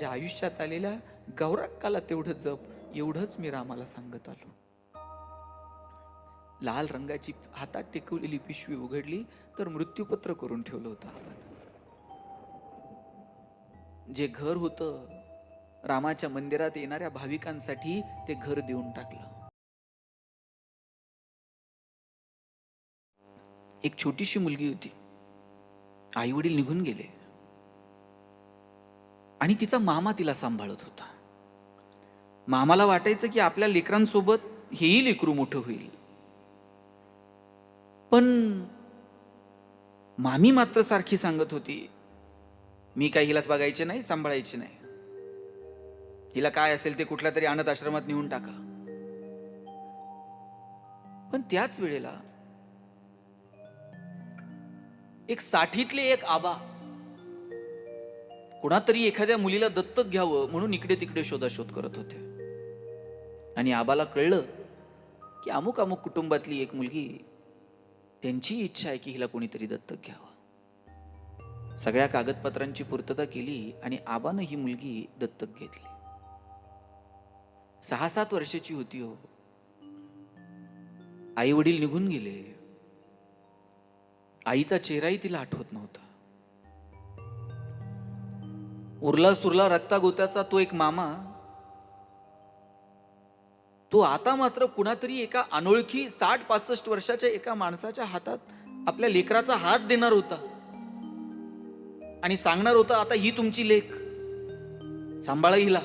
माझ्या आयुष्यात आलेल्या गौरक्काला तेवढं जप एवढंच मी रामाला सांगत आलो. लाल रंगाची हातात टेकवलेली पिशवी उघडली तर मृत्यूपत्र करून ठेवलं होतं आपण. जे घर होतं रामाच्या मंदिरात येणाऱ्या भाविकांसाठी ते घर देऊन टाकलं. एक छोटीशी मुलगी होती. आई वडील निघून गेले. आणि तिचा मामा तिला सांभाळत होता. मामाला वाटायचं की आपल्या लेकरांसोबत हेही लेकरू मोठं होईल. पण मामी मात्र सारखी सांगत होती मी काही हिलाच बघायचे नाही सांभाळायचे नाही. हिला काय असेल ते कुठल्या तरी अनाथ आश्रमात नेऊन टाका. पण त्याच वेळेला एक साठीतले एक आबा कुणातरी एखाद्या मुलीला दत्तक घ्यावं म्हणून इकडे तिकडे शोधाशोध करत होते आणि आबाला कळलं की अमुक अमुक कुटुंबातली एक मुलगी त्यांची इच्छा आहे की हिला कोणीतरी दत्तक घ्यावं. सगळ्या कागदपत्रांची पूर्तता केली आणि आबानं ही मुलगी दत्तक घेतली. सहा सात वर्षाची होती हो. आई वडील निघून गेले. आईचा चेहराही तिला आठवत नव्हता. उरला सुरला रक्तागोत्याचा तो एक मामा तो आता मात्र कुणातरी एका अनोळखी साठ पासष्ट वर्षाच्या एका माणसाच्या हातात आपल्या लेकराचा हात देणार होता. आणि सांगणार होता आता ही तुमची लेख. सांभाळा हिला.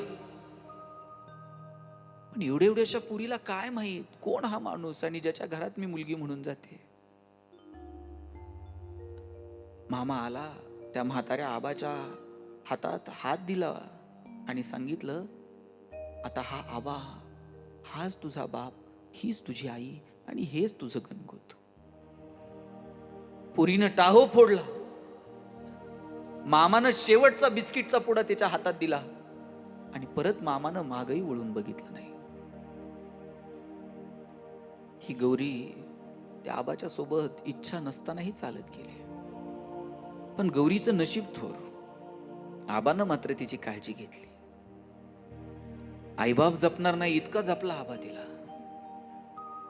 पण एवढ्या एवढ्याशा पुरीला काय माहीत? कोण हा माणूस? आणि ज्याच्या घरात मी मुलगी म्हणून जाते. मामा आला त्या म्हाताऱ्या आबाच्या हातात हात दिला आणि सांगितलं आता हा आबा हाच तुझा बाप हीच तुझी आई आणि हेच तुझं गणगोत पुरीनं टाहो फोडला. मामानं शेवटचा बिस्किटचा पुडा त्याच्या हातात दिला आणि परत मामानं मागही वळून बघितलं नाही. ही गौरी त्या आबाच्या सोबत इच्छा नसतानाही चालत गेली. पण गौरीचं नशीब थोर. आबानं मात्र तिची काळजी घेतली. आईबाप जपणार नाही इतका जपला आबा तिला.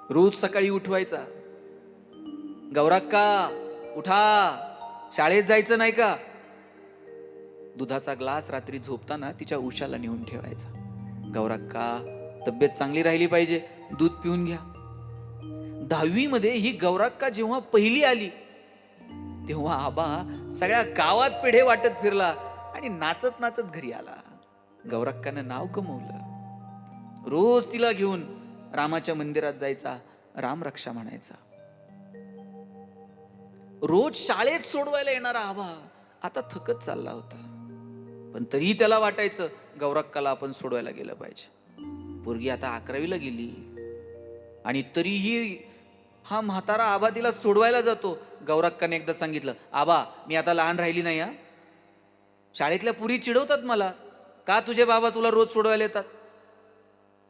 रोज सकाळी उठवायचा. गौराक्का उठा. शाळेत जायचं नाही का? दुधाचा ग्लास रात्री झोपताना तिच्या उशाला नेऊन ठेवायचा. गौराक्का तब्येत चांगली राहिली पाहिजे दूध पिऊन घ्या. दहावीमध्ये ही गौराक्का जेव्हा पहिली आली तेव्हा आबा सगळ्या गावात पेढे वाटत फिरला. आणि नाचत नाचत घरी आला. गौरक्कानं नाव कमवलं. रोज तिला घेऊन रामाच्या मंदिरात जायचा राम रक्षा म्हणायचा. रोज शाळेत सोडवायला येणारा आबा आता थकत चालला होता. पण तरीही त्याला वाटायचं गौरक्काला आपण सोडवायला गेलं पाहिजे. पोरगी आता अकरावीला गेली. आणि तरीही हा म्हातारा आबा तिला सोडवायला जातो. गौरक्काने एकदा सांगितलं आबा मी आता लहान राहिली नाही हा. शाळेतल्या पुरी चिडवतात मला. का तुझे बाबा तुला रोज सोडवायला येतात?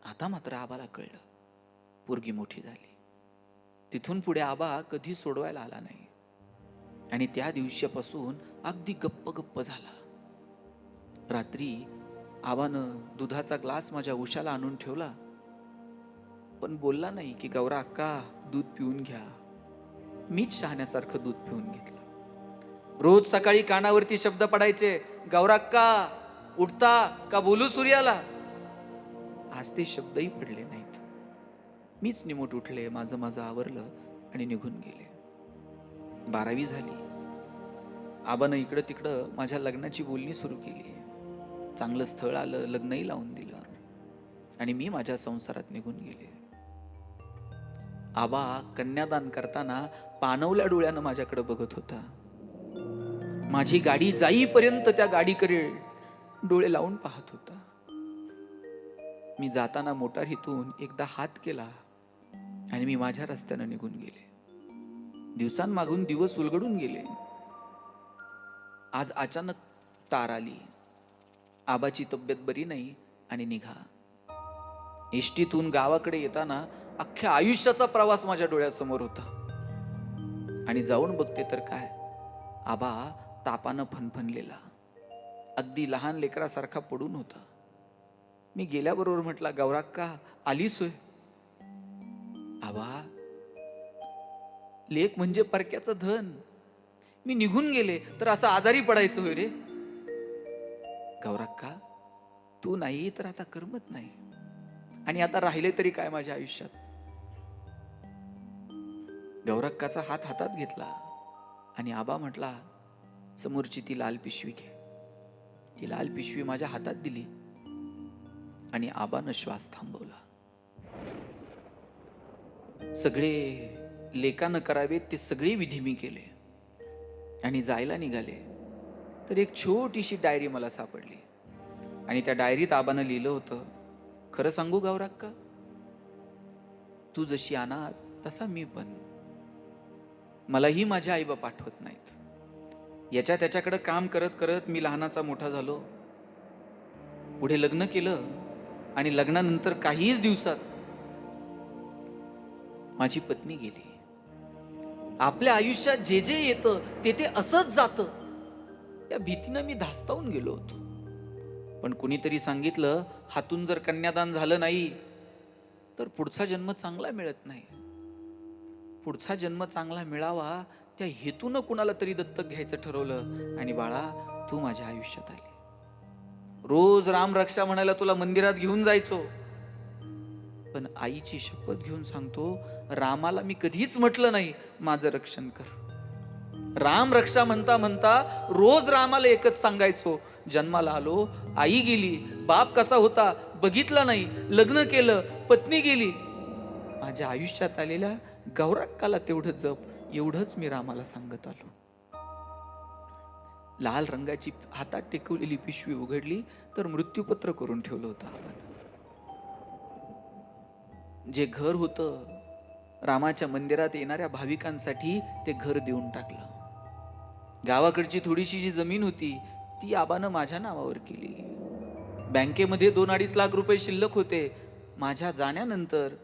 आता मात्र आबाला कळलं. पोरगी मोठी झाली. तिथून पुढे आबा कधी सोडवायला आला नाही. आणि त्या दिवशीपासून अगदी गप्प गप्प झाला. रात्री आबानं दुधाचा ग्लास माझ्या उशाला आणून ठेवला. पण बोलला नाही की गौरा अक्का दूध पिऊन घ्या. मीच शहाण्यासारखं दूध पिऊन घेतलं. रोज सकाळी कानावरती शब्द पडायचे. गौराक्का उठता का बोलू सूर्याला? आज ते शब्दही पडले नाहीत. मीच निमूट उठले माझं माझं आवरलं आणि निघून गेले. बारावी झाली. आबानं इकडं तिकडं माझ्या लग्नाची बोलणी सुरू केली. चांगलं स्थळ आलं लग्नही लावून दिलं. आणि मी माझ्या संसारात निघून गेले. आबा कन्यादान करताना पानवल्या डोळ्यानं माझ्याकडे बघत होता. माझी गाडी जाईपर्यंत त्या गाडीकडे डोळे लावून पाहत होता. मी जाताना मोटारीतून एकदा हात केला आणि मी माझ्या रस्त्यानं निघून गेले. दिवसांमागून दिवस उलगडून गेले. आज अचानक तार आली. आबाची तब्येत बरी नाही आणि निघा. एसटीतून गावाकडे येताना अख्ख्या आयुष्याचा प्रवास माझ्या डोळ्यासमोर होता. आणि जाऊन बघते तर काय? आबा तापानं फनफनलेला. अगदी लहान लेकरासारखा पडून होता. मी गेल्याबरोबर म्हटला गौराक्का आलीच होय? आबा लेख म्हणजे परक्याचं धन. मी निघून गेले तर असं आजारी पडायचं होय रे. गौराक्का तू नाही तर आता करमत नाही. आणि आता राहिले तरी काय माझ्या आयुष्यात? गौरक्काचा हात हातात घेतला आणि आबा म्हटला समोरची ती लाल पिशवी घे. ती लाल पिशवी माझ्या हातात दिली आणि आबानं श्वास थांबवला. सगळे लेकानं करावेत ते सगळे विधी मी केले. आणि जायला निघाले. तर एक छोटीशी डायरी मला सापडली. आणि त्या डायरीत आबानं लिहिलं होतं खरं सांगू गावराक्का? तू जशी आणा तसा मी पण. मलाही माझे आईबा पाठवत नाहीत. याच्या त्याच्याकडं काम करत करत मी लहानाचा मोठा झालो. पुढे लग्न केलं आणि लग्नानंतर काहीच दिवसात माझी पत्नी गेली. आपल्या आयुष्यात जे जे येतं ते ते असंच जातं. या भीतीनं मी धास्तावून गेलो होतो. पण कुणीतरी सांगितलं हातून जर कन्यादान झालं नाही तर पुढचा जन्म चांगला मिळत नाही. पुढचा जन्म चांगला मिळावा त्या हेतून कुणाला तरी दत्तक घ्यायचं ठरवलं? आणि बाळा तू माझ्या आयुष्यात आली. रोज राम रक्षा म्हणायला तुला मंदिरात घेऊन जायचो. पण आईची शपथ घेऊन सांगतो रामाला मी कधीच म्हटलं नाही माझं रक्षण कर. राम रक्षा म्हणता म्हणता रोज रामाला एकच सांगायचो जन्माला आलो आई गेली बाप कसा होता बघितला नाही लग्न केलं पत्नी गेली. माझ्या आयुष्यात आलेल्या गौरक्काला तेवढं जप एवढंच मी रामाला सांगत आलो. लाल रंगाची हातात टेकवलेली पिशवी उघडली तर मृत्यूपत्र करून ठेवलं होतं आपण. जे घर होतं रामाच्या मंदिरात येणाऱ्या भाविकांसाठी ते घर देऊन टाकलं. गावाकडची थोडीशी जी जमीन होती ती आबानं माझ्या नावावर केली. बँकेमध्ये दोन अडीच लाख रुपये शिल्लक होते. माझ्या जाण्यानंतर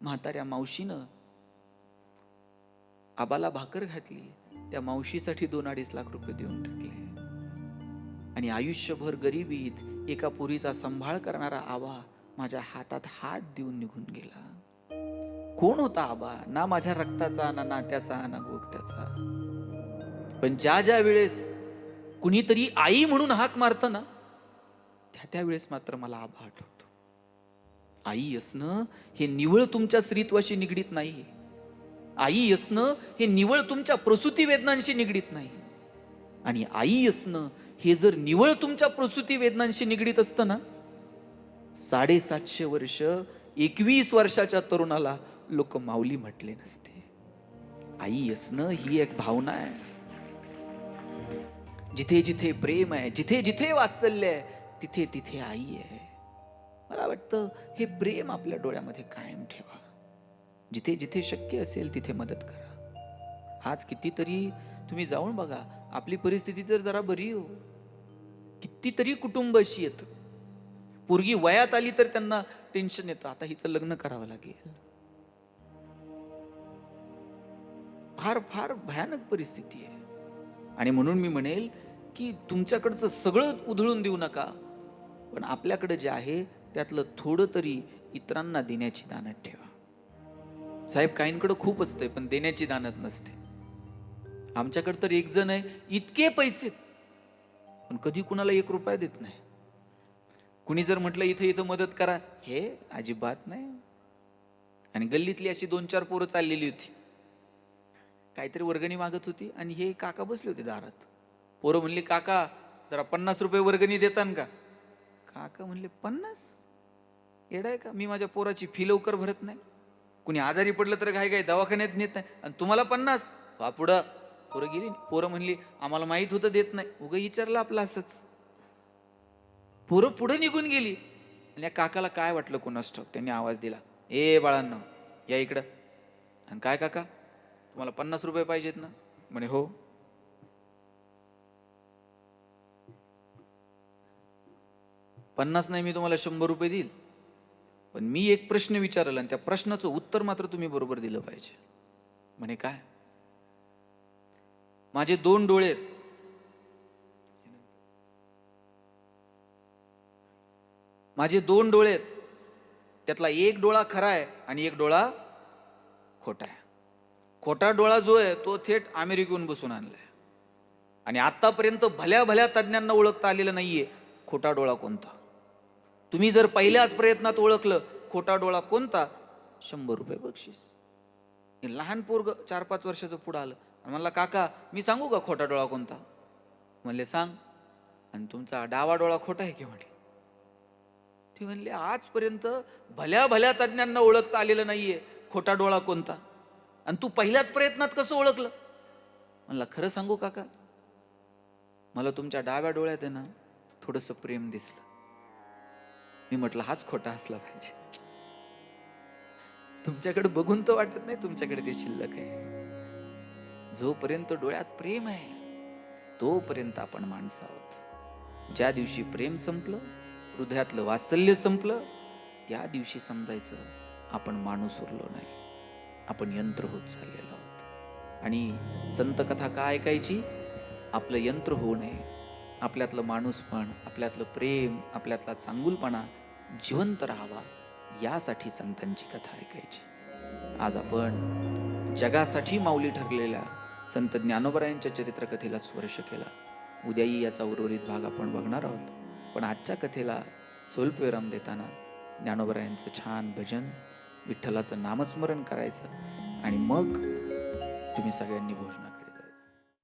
म्हाताऱ्या मावशीनं आबाला भाकर घातली त्या मावशीसाठी दोन अडीच लाख रुपये देऊन टाकले. आणि आयुष्यभर गरिबीत एका पुरीचा सांभाळ करणारा आबा माझ्या हातात हात देऊन निघून गेला. कोण होता आबा? ना माझ्या रक्ताचा ना नात्याचा ना गोगत्याचा. पण ज्या ज्या वेळेस कुणीतरी आई म्हणून हाक मारतं ना त्या त्यावेळेस मात्र मला आबा आठवतो. आई असणं हे निवळ तुमच्या स्त्रीत्वाशी निगडीत नाही आई असणं हे निवळ तुमच्या प्रसूती वेदनांशी निगडीत नाही. आणि आई असणं हे जर निवळ तुमच्या प्रसूती वेदनांशी निगडीत असतं ना साडेसातशे वर्ष एकवीस वर्षाच्या तरुणाला लोक माऊली म्हटले नसते. आई असणं ही एक भावना आहे. जिथे जिथे प्रेम आहे जिथे जिथे वात्सल्य आहे तिथे तिथे आई आहे. मला वाटतं हे प्रेम आपल्या डोळ्यामध्ये कायम ठेवा. जिथे जिथे शक्य असेल तिथे मदत करा. आज कितीतरी तुम्ही जाऊन बघा आपली परिस्थिती तर जरा बरी हो. कितीतरी कुटुंब अशी येत पोरगी वयात आली तर त्यांना टेन्शन येतं. आता हिचं लग्न करावं लागेल. फार फार भयानक परिस्थिती आहे. आणि म्हणून मी म्हणेल की तुमच्याकडचं सगळं उधळून देऊ नका. पण आपल्याकडे जे आहे त्यातलं थोडं तरी इतरांना देण्याची दानत ठेवा. साहेब काहींकडं खूप असते पण देण्याची दानत नसते. आमच्याकडे तर एक जण आहे इतके पैसे पण कधी कुणाला एक रुपया देत नाही. कुणी जर म्हटलं इथं इथं मदत करा हे अजिबात नाही. आणि गल्लीतली अशी दोन चार पोरं चाललेली होती. काहीतरी वर्गणी मागत होती आणि हे काका बसले होते दारात. पोरं म्हणली काका जरा पन्नास रुपये वर्गणी देतान का? काका म्हणले पन्नास? येडा आहे का? मी माझ्या पोराची फी लवकर भरत नाही. कुणी आजारी पडलं तर काय काय दवाखान्यात नेत नाही. आणि तुम्हाला पन्नास. बापुडं पोरं गेली पोरं म्हणली आम्हाला माहीत होतं देत नाही. उगं विचारलं आपलं असंच. पोरं पुढं निघून गेली. आणि या काकाला काय वाटलं कोणास ठाऊक? त्यांनी आवाज दिला. ए बाळांना या इकडं. आणि काय काका? तुम्हाला पन्नास रुपये पाहिजेत ना? म्हणे हो. पन्नास नाही मी तुम्हाला शंभर रुपये देईल. पण मी एक प्रश्न विचारला आणि त्या प्रश्नाचं उत्तर मात्र तुम्ही बरोबर दिलं पाहिजे. म्हणे काय? माझे दोन डोळे माझे दोन डोळे त्यातला एक डोळा खरा आहे आणि एक डोळा खोटा आहे. खोटा डोळा जो आहे तो थेट अमेरिकेहून बसून आणलाय. आणि आतापर्यंत भल्या भल्या तज्ज्ञांना ओळखता आलेलं नाहीये खोटा डोळा कोणता. तुम्ही जर पहिल्याच प्रयत्नात ओळखलं खोटा डोळा कोणता? शंभर रुपये बक्षीस. लहान पोरग चार पाच वर्षाचं पुढं आलं. म्हणला काका मी सांगू का खोटा डोळा कोणता? म्हणले सांग. आणि तुमचा डावा डोळा खोटा आहे की म्हटलं? ती म्हणले आजपर्यंत भल्या भल्या तज्ज्ञांना ओळखता आलेलं नाहीये. खोटा डोळा कोणता? आणि तू पहिल्याच प्रयत्नात कसं ओळखलं? म्हणला खरं सांगू काका? मला तुमच्या डाव्या डोळ्यात आहे ना थोडंसं प्रेम दिसलं. मी म्हटलं हाच खोटा असला पाहिजे. तुमच्याकडे बघून तर वाटत नाही तुमच्याकडे ते शिल्लक आहे. जोपर्यंत डोळ्यात प्रेम आहे तोपर्यंत आपण माणसं आहोत. ज्या दिवशी प्रेम संपलं हृदयातलं वात्सल्य संपलं त्या दिवशी समजायचं आपण माणूस उरलो नाही. आपण यंत्र होत चाललेलो आहोत. आणि संत कथा का ऐकायची? आपलं यंत्र होऊ नये. आपल्यातलं माणूसपण आपल्यातलं प्रेम आपल्यातला चांगुलपणा जिवंत राहावा यासाठी संतांची कथा ऐकायची. आज आपण जगासाठी माऊली ठरलेल्या संत ज्ञानोबरायांच्या चरित्रकथेला स्पर्श केला. उद्याही याचा उर्वरित भाग आपण बघणार आहोत. पण आजच्या कथेला स्वल्पविराम देताना ज्ञानोबरायांचं छान भजन विठ्ठलाचं नामस्मरण करायचं आणि मग तुम्ही सगळ्यांनी घोषणा